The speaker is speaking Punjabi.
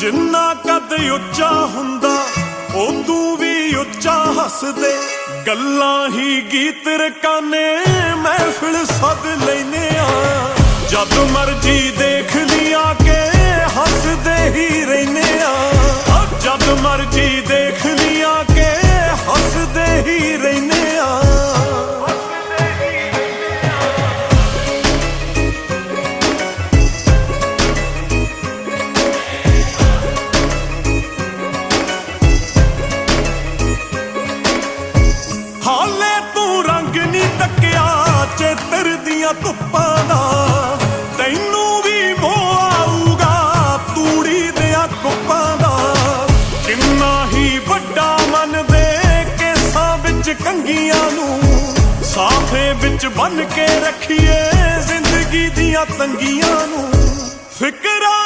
ਜਿੰਨਾ ਕਦ ਉੱਚਾ ਹੁੰਦਾ ਉਦੋਂ ਵੀ ਉੱਚਾ ਹੱਸਦੇ। ਗੱਲਾਂ ਹੀ ਗੀਤ ਰਕਾਨੇ, ਮਹਿਫਿਲ ਸੱਦ ਲੈਨੇ ਆ। ਜਦ ਮਰਜ਼ੀ ਦੇਖ ਲਿਆ ਕੇ, ਹੱਸਦੇ ਹੀ ਰਹਿਨੇ ਆ। ਜਦ ਮਰਜ਼ੀ ਦੇਖ ਚੇਤਰ ਦੀਆਂ ਧੁੱਪਾਂ ਦਾ। ਤੈਨੂੰ ਵੀ ਮੋਹ ਆਊਗਾ ਤੂੜੀ ਦਿਆਂ ਕੁੱਪਾਂ ਦਾ। ਕਿੰਨਾ ਹੀ ਵੱਡਾ ਮਨ ਦੇ ਕੇਸਾਂ ਵਿੱਚ ਕੰਗੀਆਂ ਨੂੰ ਸਾਫੇ ਵਿੱਚ ਬੰਨ ਕੇ ਰੱਖੀਏ ਜ਼ਿੰਦਗੀ ਦੀਆਂ ਤੰਗੀਆਂ ਨੂੰ। ਫਿਕਰਾਂ